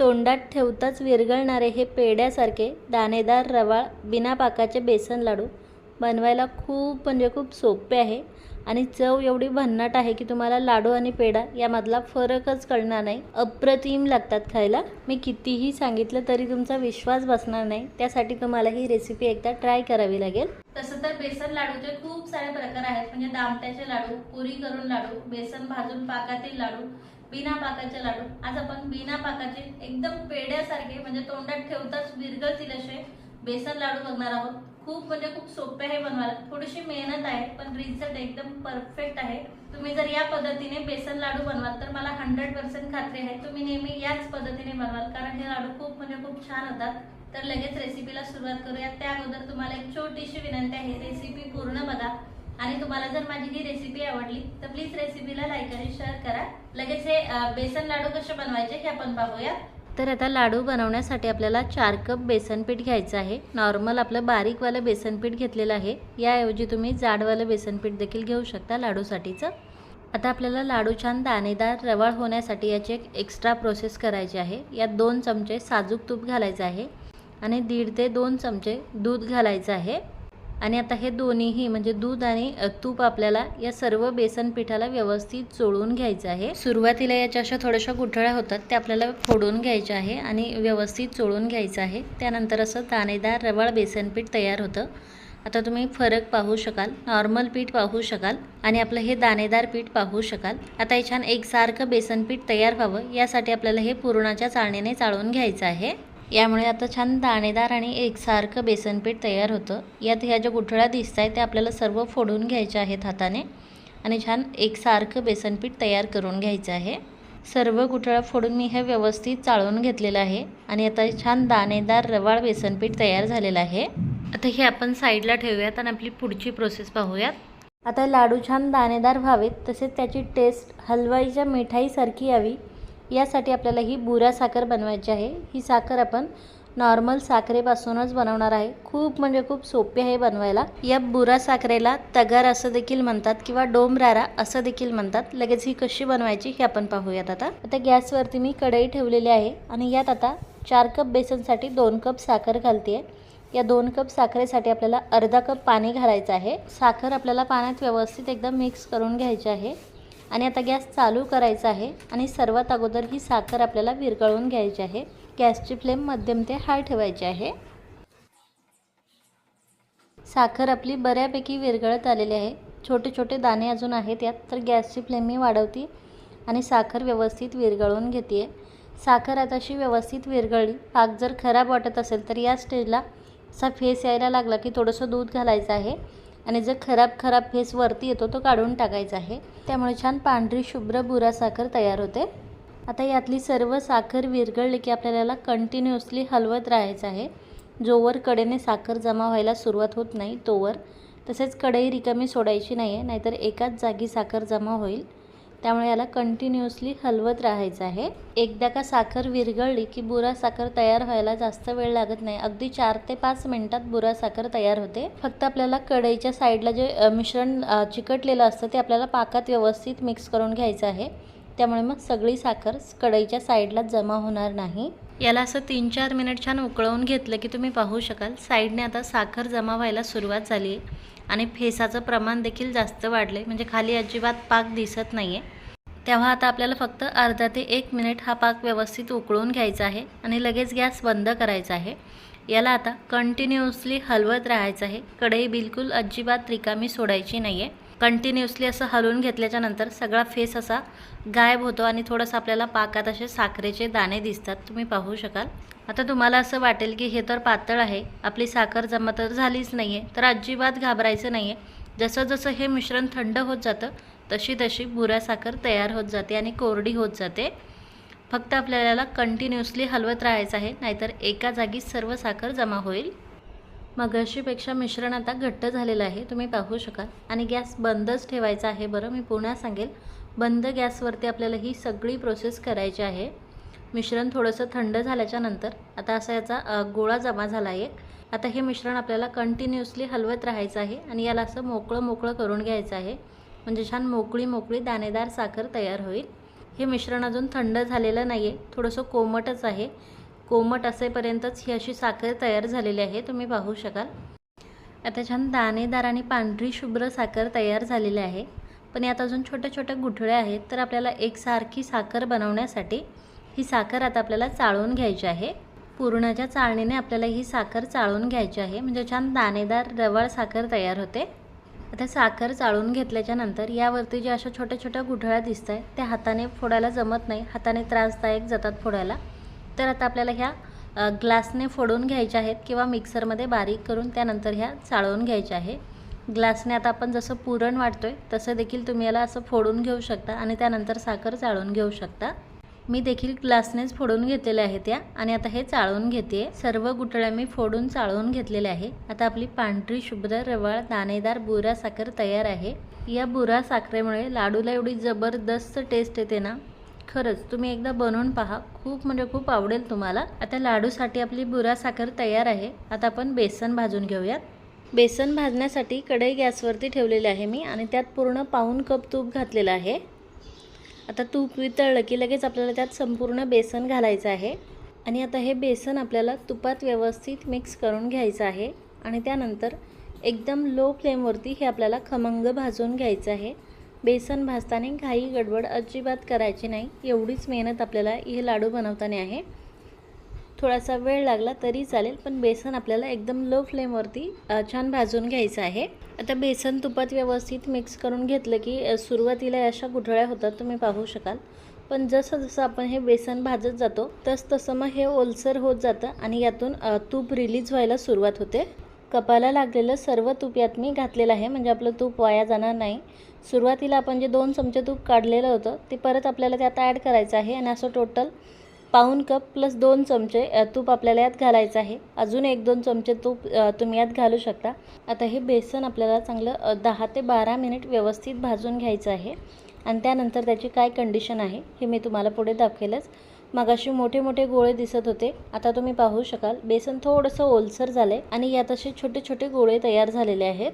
तोंडात ठेवताच विरघळणारे हे पेड्यासारखे दाणेदार रवाळ बिना पाकाचे बेसन लाडू बनवायला खूप म्हणजे खूप सोपे आहे. आणि चव एवढी भन्नाट आहे की तुम्हाला लाडू आणि पेढा यामधला फरकच कळणार नाही. अप्रतिम लागतात खायला. मी कितीही सांगितलं तरी तुमचा विश्वास बसणार नाही. त्यासाठी तुम्हाला ही रेसिपी एकदा ट्राय करावी लागेल. तसं तर बेसन लाडूचे खूप सारे प्रकार आहेत. म्हणजे दामट्याचे लाडू पुरी करून लाडू बेसन भाजून पाकातील लाडू बिना पाकाचे लाडू. आज आपण बिना पाकाचे एकदम पेड्यासारखे म्हणजे तोंडात ठेवताच विरघळतील असे बेसन लाडू बघणार आहोत. खूप म्हणजे खूप सोपे आहे बनवायला. थोडीशी मेहनत आहे पण रिझल्ट एकदम परफेक्ट आहे. तुम्ही जर या पद्धतीने बेसन लाडू बनवाल तर मला हंड्रेड पर्सेंट खात्री आहे. तुम्ही नेहमी याच पद्धतीने बनवाल कारण हे लाडू खूप म्हणजे खूप छान होतात. तर लगेच रेसिपीला सुरुवात करूया. त्या अगोदर तुम्हाला एक छोटीशी विनंती आहे. रेसिपी पूर्ण बघा. आणि तुम्हाला जर माझी ही रेसिपी आवडली तर प्लीज रेसिपीला लाईक आणि शेअर करा. लगेच हे बेसन लाडू कसे बनवायचे हे आपण पाहूया तर आता लाडू बनवण्यासाठी आपल्याला चार कप बेसन पीठ घ्यायचं आहे. नॉर्मल आपलं बारीकवालं बेसन पीठ घेतलेलं आहे. याऐवजी तुम्ही जाडवालं बेसन पीठ देखील घेऊ शकता लाडूसाठीचं. आता आपल्याला लाडू छान दाणेदार रवाळ होण्यासाठी याची एक एक्स्ट्रा प्रोसेस करायची आहे. यात दोन चमचे साजूक तूप घालायचं आहे. आणि दीड ते दोन चमचे दूध घालायचं आहे. आणि आता हे दोन्हीही म्हणजे दूध आणि तूप आपल्याला या सर्व बेसन पिठाला व्यवस्थित चोळून घ्यायचं आहे. सुरुवातीला याच्या अशा थोड्याशा गुठळ्या होतात त्या आपल्याला फोडून घ्यायच्या आहे आणि व्यवस्थित चोळून घ्यायचं आहे. त्यानंतर असं दाणेदार रवाळ बेसन पीठ तयार होतं. आता तुम्ही फरक पाहू शकाल नॉर्मल पीठ पाहू शकाल आणि आपलं हे दाणेदार पीठ पाहू शकाल. आता हे छान एकसारखं बेसन पीठ तयार व्हावं यासाठी आपल्याला हे पुरणाच्या चाळणीने चाळून घ्यायचं आहे. यामुळे आता छान दाणेदार आणि एकसारखं बेसनपीठ तयार होतं. यात ह्या ज्या गुठळ्या दिसत आहेत त्या आपल्याला सर्व फोडून घ्यायच्या आहेत हाताने आणि छान एकसारखं बेसनपीठ तयार करून घ्यायचं आहे. सर्व गुठळ्या फोडून मी हे व्यवस्थित चाळून घेतलेलं आहे आणि आता छान दाणेदार रवाळ बेसनपीठ तयार झालेलं आहे. आता हे आपण साईडला ठेवूयात आणि आपली पुढची प्रोसेस पाहूयात. आता लाडू छान दाणेदार व्हावेत तसेच त्याची टेस्ट हलवाईच्या मिठाईसारखी यावी. यासाठी आपल्याला ही बुरा साखर बनवायची आहे. ही साखर आपण नॉर्मल साखरेपासूनच बनवणार आहे. खूप म्हणजे खूप सोपी आहे बनवायला. या बुरा साखरेला तगार असं देखील म्हणतात किंवा डोमरारा असं देखील म्हणतात. लगेच ही कशी बनवायची हे आपण पाहूयात आता. आता गॅसवरती मी कढई ठेवलेली आहे आणि यात आता चार कप बेसनसाठी दोन कप साखर घालते या दोन कप साखरेसाठी आपल्याला अर्धा कप पाणी घालायचं आहे. साखर आपल्याला पाण्यात व्यवस्थित एकदम मिक्स करून घ्यायची आहे. आणि आता गॅस चालू करायचा आहे आणि सर्वात अगोदर ही साखर आपल्याला विरघळवून घ्यायची आहे. गॅसची फ्लेम मध्यम ते हाय ठेवायची आहे. साखर आपली बऱ्यापैकी विरघळत आलेली आहे. छोटे छोटे दाणे अजून आहेत यात तर गॅसची फ्लेम मी वाढवते आणि साखर व्यवस्थित विरघळवून घेते साखर आता अशी व्यवस्थित विरघळली. पाक जर खराब वाटत असेल तर या स्टेजला असा फेस यायला लागला की थोडंसं दूध घालायचं आहे. आणि जर खराब खराब फेस वरती येतो तो काढून टाकायचा आहे. त्यामुळे छान पांढरी शुभ्र बुरा साखर तयार होते. आता यातली सर्व साखर विरघळली की आपल्याला कंटिन्युअसली हलवत राहायचं आहे. जोवर कडेने साखर जमा व्हायला सुरुवात होत नाही तोवर. तसेच कढई रिकामी सोडायची नाही आहे नाहीतर एकाच जागी साखर जमा होईल. त्यामुळे याला कंटिन्युअसली हलवत राहायचं आहे. एकदा का साखर विरघळली की बुरा साखर तयार व्हायला जास्त वेळ लागत नाही. अगदी चार ते पाच मिनिटात बुरा साखर तयार होते. फक्त आपल्याला कढईच्या साईडला जे मिश्रण चिकटलेलं असतं ते आपल्याला पाकात व्यवस्थित मिक्स करून घ्यायचं आहे. त्यामुळे मग सगळी साखर कढईच्या साईडला जमा होणार नाही. याला असं तीन चार मिनिट छान उकळवून घेतलं की तुम्ही पाहू शकाल. साईडने आता साखर जमा व्हायला सुरुवात झाली. आहे आणि फेसाचं प्रमाण देखील जास्त वाढलं म्हणजे खाली अजिबात पाक दिसत नाही आहे तेव्हा आता आपल्याला फक्त अर्धा ते एक मिनिट हा पाक व्यवस्थित उकळून घ्यायचा आहे आणि लगेच गॅस बंद करायचा आहे. याला आता कंटिन्युअसली हलवत राहायचं आहे. कढई बिलकुल अजिबात रिकामी सोडायची नाही आहे कंटिन्युअसली असं हलवून घेतल्याच्या नंतर सगळा फेस असा गायब होतो आणि थोडंसं आपल्याला पाकात असे साखरेचे दाणे दिसतात. तुम्ही पाहू शकाल. आता तुम्हाला असं वाटेल की हे तर पातळ आहे आपली साखर जमा तर झालीच नाही आहे तर अजिबात घाबरायचं नाही आहे जसं जसं हे मिश्रण थंड होत जातं तशी तशी भुऱ्या साखर तयार होत जाते आणि कोरडी होत जाते. फक्त आपल्याला कंटिन्युअसली हलवत राहायचं आहे नाहीतर एका जागी सर्व साखर जमा होईल. मगाशीपेक्षा मिश्रण आता घट्ट झालेलं आहे तुम्ही पाहू शकाल. आणि गॅस बंदच ठेवायचा आहे बरं मी पुन्हा सांगेल. बंद गॅसवरती आपल्याला ही सगळी प्रोसेस करायची आहे. मिश्रण थोडंसं थंड झाल्याच्यानंतर आता असा याचा गोळा जमा झाला आहे. आता हे मिश्रण आपल्याला कंटिन्युअसली हलवत राहायचं आहे आणि याला असं मोकळं मोकळं करून घ्यायचं आहे. म्हणजे छान मोकळी मोकळी दाणेदार साखर तयार होईल. हे मिश्रण अजून थंड झालेलं नाही आहे थोडंसं कोमटच आहे. कोमट असेपर्यंतच ही अशी साखर तयार झालेली आहे तुम्ही पाहू शकाल. आता छान दाणेदार आणि पांढरी शुभ्र साखर तयार झालेली आहे. पण यात अजून छोट्या छोट्या गुठळ्या आहेत तर आपल्याला एकसारखी साखर बनवण्यासाठी ही साखर आता आपल्याला चाळून घ्यायची आहे. पुरणाच्या चाळणीने आपल्याला ही साखर चाळून घ्यायची आहे. म्हणजे छान दाणेदार रवाळ साखर तयार होते. आता साखर चाळून घेतल्याच्या नंतर यावरती ज्या अशा छोट्या छोट्या गुठळ्या दिसत आहेत त्या हाताने फोडायला जमत नाही. हाताने त्रासदायक जातात फोडायला. तर आता आपल्याला ह्या ग्लासने फोडून घ्यायच्या आहेत किंवा मिक्सरमध्ये बारीक करून त्यानंतर ह्या चाळवून घ्यायच्या आहे. ग्लासने आता आपण जसं पुरण वाटतोय तसं देखील तुम्ही याला असं फोडून घेऊ शकता आणि त्यानंतर साखर चाळून घेऊ शकता. मी देखील ग्लासनेच फोडून घेतलेल्या आहेत त्या. आणि आता हे चाळून घेते सर्व गुटळ्या मी फोडून चाळून घेतलेल्या आहे. आता आपली पांढरी शुभ्र रवाळ दाणेदार बुरा साखर तयार आहे. या बुरा साखरेमुळे लाडूला एवढी जबरदस्त टेस्ट येते ना? खरंच तुम्ही एकदा बनवून पहा. खूप म्हणजे खूप आवडेल तुम्हाला. आता लाडूसाठी आपली बुरा साखर तयार आहे. आता आपण बेसन भाजून घेऊयात. बेसन भाजण्यासाठी कढई गॅसवरती ठेवलेली आहे मी. आणि त्यात पूर्ण पाऊन कप तूप घातलेलं आहे. आता तूप वितळलं की लगेच आपल्याला त्यात संपूर्ण बेसन घालायचं आहे. आणि आता हे बेसन आपल्याला तुपात व्यवस्थित मिक्स करून घ्यायचं आहे. आणि त्यानंतर एकदम लो फ्लेमवरती हे आपल्याला खमंग भाजून घ्यायचं आहे. बेसन भाजताना घाई गडबड अजिबात करायची नाही. एवढीच मेहनत आपल्याला हे लाडू बनवताना आहे. थोडासा वेळ लागला तरी चालेल पण बेसन आपल्याला एकदम लो फ्लेमवरती छान भाजून घ्यायचं आहे. आता बेसन तुपात व्यवस्थित मिक्स करून घेतलं की सुरुवातीला अशा गुठळ्या होतात तुम्ही पाहू शकाल. पण जसं जसं आपण हे बेसन भाजत जातो तस तसं मग हे ओलसर होत जातं आणि यातून तूप रिलीज व्हायला सुरुवात होते. कपाला लागलेलं सर्व तूप यात मी घातलेलं आहे म्हणजे आपलं तूप वाया जाणार नाही. सुरुवातीला आपण जे दोन चमचे तूप काढलेलं होतं ते परत आपल्याला त्यात ॲड करायचं आहे आणि असं टोटल पाऊण कप प्लस दोन चमचे तूप आपल्याला यात घालायचं आहे. अजून एक दोन चमचे तूप तुम्ही यात घालू शकता. आता हे बेसन आपल्याला चांगलं दहा ते बारा मिनिट व्यवस्थित भाजून घ्यायचं आहे. आणि त्यानंतर त्याची काय कंडिशन आहे हे मी तुम्हाला पुढे दाखवेलच. मगाशी मोठे मोठे गोळे दिसत होते. आता तुम्ही पाहू शकाल. बेसन थोडंसं ओलसर झालं आहे आणि यात असे छोटे छोटे गोळे तयार झालेले आहेत.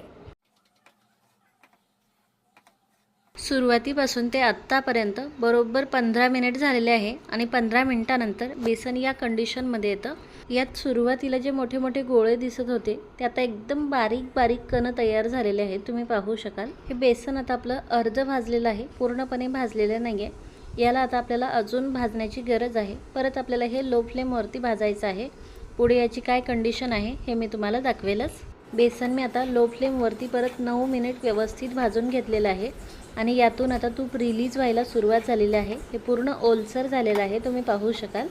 सुरुवातीपासून ते आत्तापर्यंत बरोबर पंधरा मिनिट झालेले आहे आणि पंधरा मिनिटानंतर बेसन या कंडिशनमध्ये येतं. यात सुरुवातीला जे मोठे मोठे गोळे दिसत होते ते आता एकदम बारीक बारीक कणं तयार झालेले आहेत. तुम्ही पाहू शकाल. हे बेसन आता आपलं अर्ध भाजलेलं आहे पूर्णपणे भाजलेलं नाही आहे याला आता आपल्याला अजून भाजण्याची गरज आहे. परत आपल्याला हे लो फ्लेमवरती भाजायचं आहे. पुढे याची काय कंडिशन आहे हे मी तुम्हाला दाखवेलच. बेसन मी आता लो फ्लेमवरती परत नऊ मिनिट व्यवस्थित भाजून घेतलेलं आहे. आणि यातून आता तूप रिलीज व्हायला सुरुवात झालेली आहे. हे पूर्ण ओलसर झालेलं आहे तुम्ही पाहू शकाल.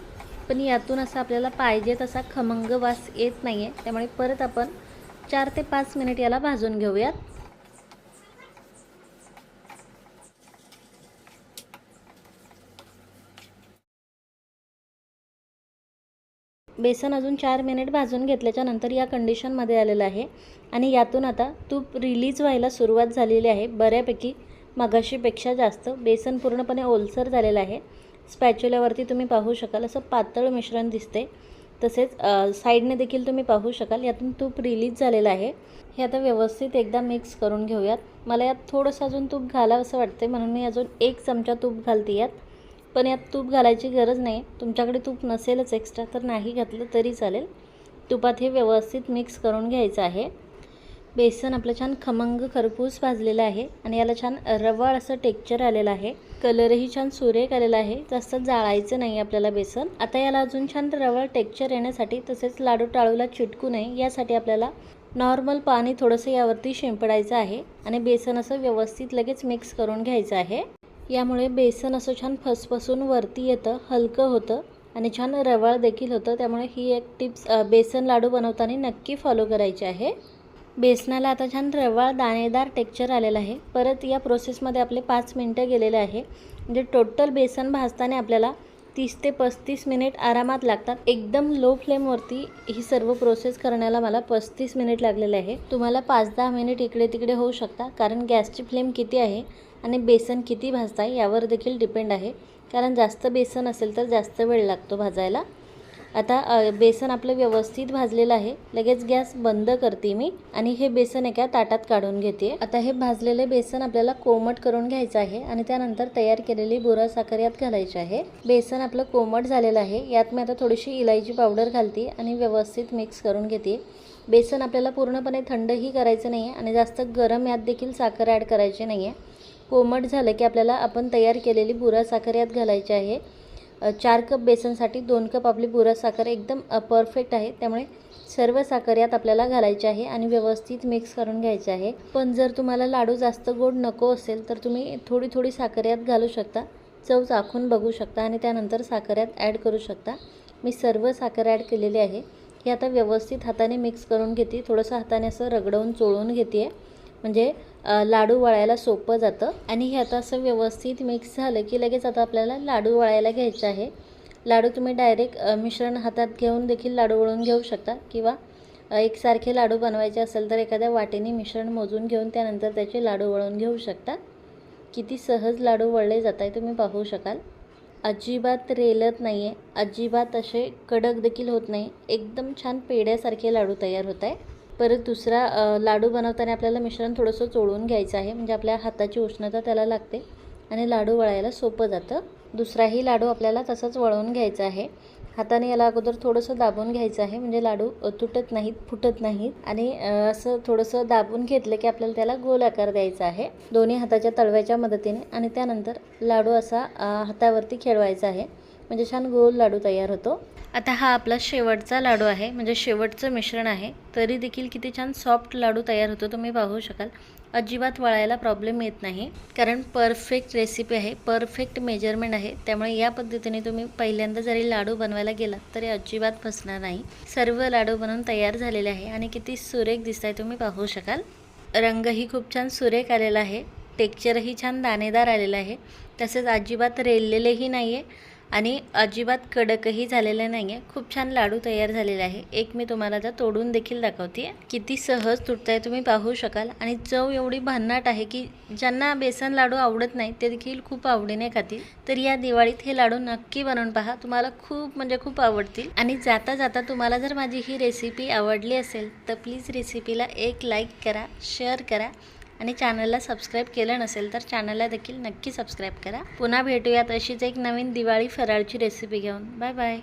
पण यातून असं आपल्याला पाहिजे तसा खमंग वास येत नाही आहे त्यामुळे परत आपण चार ते पाच मिनिट याला भाजून घेऊयात. बेसन अजून चार मिनिट भाजून घेतल्याच्या नंतर या कंडिशनमध्ये आलेलं आहे. आणि यातून आता तूप रिलीज व्हायला सुरुवात झालेली आहे. बऱ्यापैकी मगाशीपेक्षा जास्त बेसन पूर्णपणे ओलसर झालेलं आहे. स्पॅच्युल्यावरती तुम्ही पाहू शकाल असं पातळ मिश्रण दिसते तसेच साईडने देखील तुम्ही पाहू शकाल यातून तूप रिलीज झालेलं आहे. हे आता व्यवस्थित एकदा मिक्स करून घेऊयात. मला यात थोडंसं अजून तूप घालावं असं वाटते म्हणून मी अजून एक चमचा तूप घालते यात. पण यात तूप घालायची गरज नाही. तुमच्याकडे तूप नसेलच एक्स्ट्रा तर नाही घातलं तरी चालेल. तुपात हे व्यवस्थित मिक्स करून घ्यायचं आहे. बेसन आपलं छान खमंग खरपूस भाजलेलं आहे आणि याला छान रवाळ असं टेक्चर आलेलं आहे. कलरही छान सुरेख आलेला आहे. जास्त जाळायचं नाही आपल्याला बेसन. आता याला अजून छान रवाळ टेक्चर येण्यासाठी तसेच लाडू टाळूला चिटकू नये. यासाठी आपल्याला नॉर्मल पाणी थोडंसं यावरती शिंपडायचं आहे आणि बेसन असं व्यवस्थित लगेच मिक्स करून घ्यायचं आहे. यामुळे बेसन असं छान फसफसून वरती येतं हलकं होतं आणि छान रवाळ देखील होतं. त्यामुळे ही एक टिप्स बेसन लाडू बनवताना नक्की फॉलो करायची आहे. बेसनाला आता छान रवाळ दाणेदार टेक्चर आलेलं आहे. परत या प्रोसेसमध्ये आपले पाच मिनटं गेलेले आहे. म्हणजे टोटल बेसन भाजताना आपल्याला तीस ते पस्तीस मिनिट आरामात लागतात. एकदम लो फ्लेमवरती ही सर्व प्रोसेस करण्याला मला पस्तीस मिनिट लागलेले आहे. तुम्हाला पाच दहा मिनिट इकडे तिकडे होऊ शकता कारण गॅसची फ्लेम किती आहे आणि बेसन किती भाजताय यावर देखील डिपेंड आहे. कारण जास्त बेसन असेल तर जास्त वेळ लागतो भाजायला. आता बेसन आपलं व्यवस्थित भाजलेलं आहे. लगेच गॅस बंद करते मी आणि हे बेसन एका ताटात काढून घेते. आता हे भाजलेले बेसन आपल्याला कोमट करून घ्यायचं आहे आणि त्यानंतर तयार केलेली बुरा साखर यात घालायची आहे. बेसन आपलं कोमट झालेलं आहे. यात मी आता थोडीशी इलायची पावडर घालते आणि व्यवस्थित मिक्स करून घेते. बेसन आपल्याला पूर्णपणे थंडही करायचं नाही आहे आणि जास्त गरम यात देखील साखर ॲड करायची नाही आहे कोमट झालं की आपल्याला आपण तयार केलेली बुरा साखर यात घालायची आहे. चार कप बेसनसाठी दोन कप आपली बुरा साखर एकदम परफेक्ट आहे. त्यामुळे सर्व साखर यात आपल्याला घालायची आहे आणि व्यवस्थित मिक्स करून घ्यायचे आहे. पण जर तुम्हाला लाडू जास्त गोड नको असेल तर तुम्ही थोडी थोडी साखर यात घालू शकता. चव चाखून बघू शकता आणि त्यानंतर साखर यात ॲड करू शकता. मी सर्व साखर ॲड केलेली आहे. हे आता व्यवस्थित हाताने मिक्स करून घेते. थोडंसं हाताने असं रगडवून चोळून घेते म्हणजे लाडू वळायला सोपं जातं. आणि हे आता असं व्यवस्थित मिक्स झालं की लगेच आता आपल्याला लाडू वळायला घ्यायचे आहे. लाडू तुम्ही डायरेक्ट मिश्रण हातात घेऊन देखील लाडू वळून घेऊ शकता. किंवा एकसारखे लाडू बनवायचे असेल तर एखाद्या वाटेने मिश्रण मोजून घेऊन त्यानंतर त्याचे लाडू वळून घेऊ शकता. किती सहज लाडू वळले जात आहे तुम्ही पाहू शकाल. अजिबात रेलत नाही आहे अजिबात असे कडक देखील होत नाही. एकदम छान पेड्यासारखे लाडू तयार होत आहे परत दुसरा लाडू बनवताना आपल्याला मिश्रण थोडंसं चोळून घ्यायचं आहे. म्हणजे आपल्या हाताची उष्णता त्याला लागते आणि लाडू वळायला सोपं जातं. दुसराही लाडू आपल्याला तसंच वळवून घ्यायचा आहे. हाताने याला अगोदर थोडंसं दाबून घ्यायचं आहे. म्हणजे लाडू तुटत नाहीत फुटत नाहीत. आणि असं थोडंसं दाबून घेतलं की आपल्याला त्याला गोल आकार द्यायचा आहे. दोन्ही हाताच्या तळव्याच्या मदतीने. आणि त्यानंतर लाडू असा हातावरती खेळवायचा आहे. म्हणजे छान गोल लाडू तयार होतो. आता हा आपला शेवटचा लाडू आहे म्हणजे शेवटचं मिश्रण आहे. तरी देखील किती छान सॉफ्ट लाडू तयार होतो तुम्ही पाहू शकाल. अजिबात वळायला प्रॉब्लेम येत नाही कारण परफेक्ट रेसिपी आहे परफेक्ट मेजरमेंट आहे. त्यामुळे या पद्धतीने तुम्ही पहिल्यांदा जरी लाडू बनवायला गेलात तरी अजिबात फसणार नाही. सर्व लाडू बनवून तयार झालेले आहे आणि किती सुरेख दिसत आहे तुम्ही पाहू शकाल. रंगही खूप छान सुरेख आलेला आहे टेक्चरही छान दाणेदार आलेलं आहे. तसेच अजिबात रेललेलेही नाही आहे आणि अजिबात कडकही झालेलं नाही आहे खूप छान लाडू तयार झालेले आहे. एक मी तुम्हाला आता तोडून देखील दाखवते किती सहज तुटत आहे तुम्ही पाहू शकाल. आणि चव एवढी भन्नाट आहे की ज्यांना बेसन लाडू आवडत नाही ते देखील खूप आवडीने खातील. तर या दिवाळीत हे लाडू नक्की बनवून पहा. तुम्हाला खूप म्हणजे खूप आवडतील. आणि जाता जाता तुम्हाला जर माझी ही रेसिपी आवडली असेल तर प्लीज रेसिपीला एक लाईक करा शेअर करा. आणि चॅनलला सबस्क्राईब केलं नसेल तर चॅनलला देखील नक्की सबस्क्राईब करा. पुन्हा भेटूयात अशीच एक नवीन दिवाळी फराळची रेसिपी घेऊन. Bye bye.